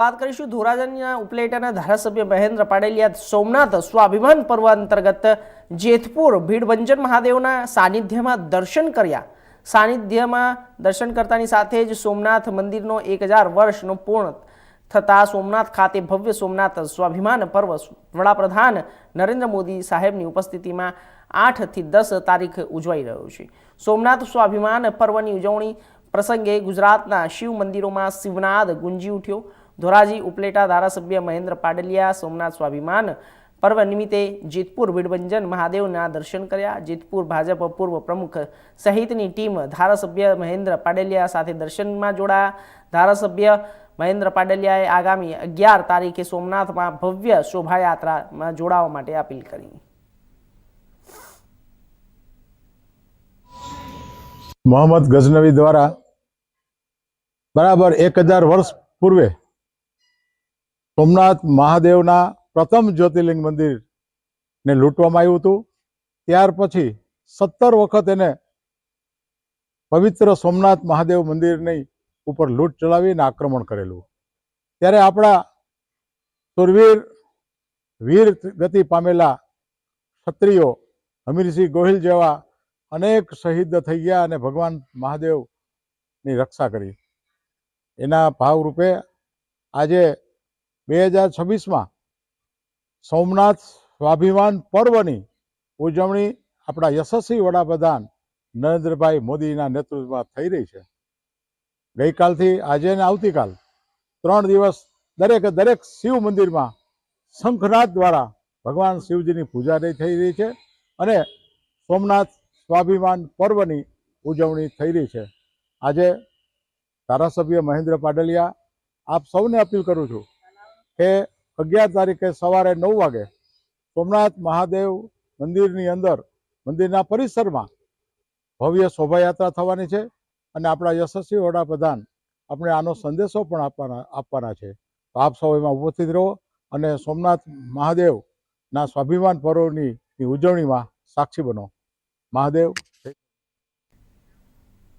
વાત કરીશું ધોરાજનના ઉપલેટાના ધારાસભ્ય મહેન્દ્ર પાડેલિયા સોમનાથ સ્વાભિમાન પર્વ અંતર્ગત જેતપુર ભીડભંજન મહાદેવના સાનિધ્યમાં દર્શન કર્યા. સાનિધ્યમાં દર્શન કરતાની સાથે જ સોમનાથ મંદિરનો એક હજાર વર્ષનો પૂર્ણ થતા સોમનાથ ખાતે ભવ્ય સોમનાથ સ્વાભિમાન પર્વ વડાપ્રધાન નરેન્દ્ર મોદી સાહેબની ઉપસ્થિતિમાં આઠથી દસ તારીખ ઉજવાઈ રહ્યો છે. સોમનાથ સ્વાભિમાન પર્વની ઉજવણી પ્રસંગે ગુજરાતના શિવ મંદિરોમાં શિવનાદ ગુંજી ઉઠ્યો. ધોરાજી ઉપલેટા ધારાસભ્ય મહેન્દ્ર પાડલિયા, સોમનાથ સ્વાભિમાન. પર્વ નિમિત્તે જેતપુર વિડભંજન મહાદેવના દર્શન કર્યા. જેતપુર ભાજપ પૂર્વ પ્રમુખ સહિતની ટીમ ધારાસભ્ય મહેન્દ્ર પાડેલિયા સાથે દર્શનમાં જોડાયા. ધારાસભ્ય મહેન્દ્ર પાડલિયાએ આગામી અગિયાર તારીખે સોમનાથમાં ભવ્ય શોભાયાત્રામાં જોડાવા માટે અપીલ કરી. મોહમ્મદ ગઝનવી દ્વારા બરાબર એક હજાર વર્ષ પૂર્વે સોમનાથ મહાદેવના પ્રથમ જ્યોતિર્લિંગ મંદિરને લૂંટવામાં આવ્યું હતું. ત્યાર પછી સત્તર વખત એને પવિત્ર સોમનાથ મહાદેવ મંદિરની ઉપર લૂંટ ચલાવીને આક્રમણ કરેલું. ત્યારે આપણા સુરવીર, વીર ગતિ પામેલા ક્ષત્રિયો હમીરસિંહ ગોહિલ જેવા અનેક શહીદ થઈ ગયા અને ભગવાન મહાદેવની રક્ષા કરી. એના ભાવરૂપે આજે બે હજાર છવ્વીસમાં સોમનાથ સ્વાભિમાન પર્વની ઉજવણી આપણા યશસ્વી વડાપ્રધાન નરેન્દ્રભાઈ મોદીના નેતૃત્વમાં થઈ રહી છે. ગઈકાલથી આજે ને આવતીકાલ ત્રણ દિવસ દરેકે દરેક શિવ મંદિરમાં શંખનાથ દ્વારા ભગવાન શિવજીની પૂજા થઈ રહી છે અને સોમનાથ સ્વાભિમાન પર્વની ઉજવણી થઈ રહી છે. આજે ધારાસભ્ય મહેન્દ્ર પાડલિયા, આપ સૌને અપીલ કરું છું કે અગિયાર તારીખે સવારે નવ વાગે સોમનાથ મહાદેવ મંદિરની અંદર, મંદિરના પરિસરમાં ભવ્ય શોભાયાત્રા થવાની છે અને આપણા યશસ્વી વડાપ્રધાન આપણે આનો સંદેશો પણ આપવાના આપવાના છે. તો આપ સૌ એમાં ઉપસ્થિત રહો અને સોમનાથ મહાદેવના સ્વાભિમાન પર્વની ઉજવણીમાં સાક્ષી બનો. મહાદેવ.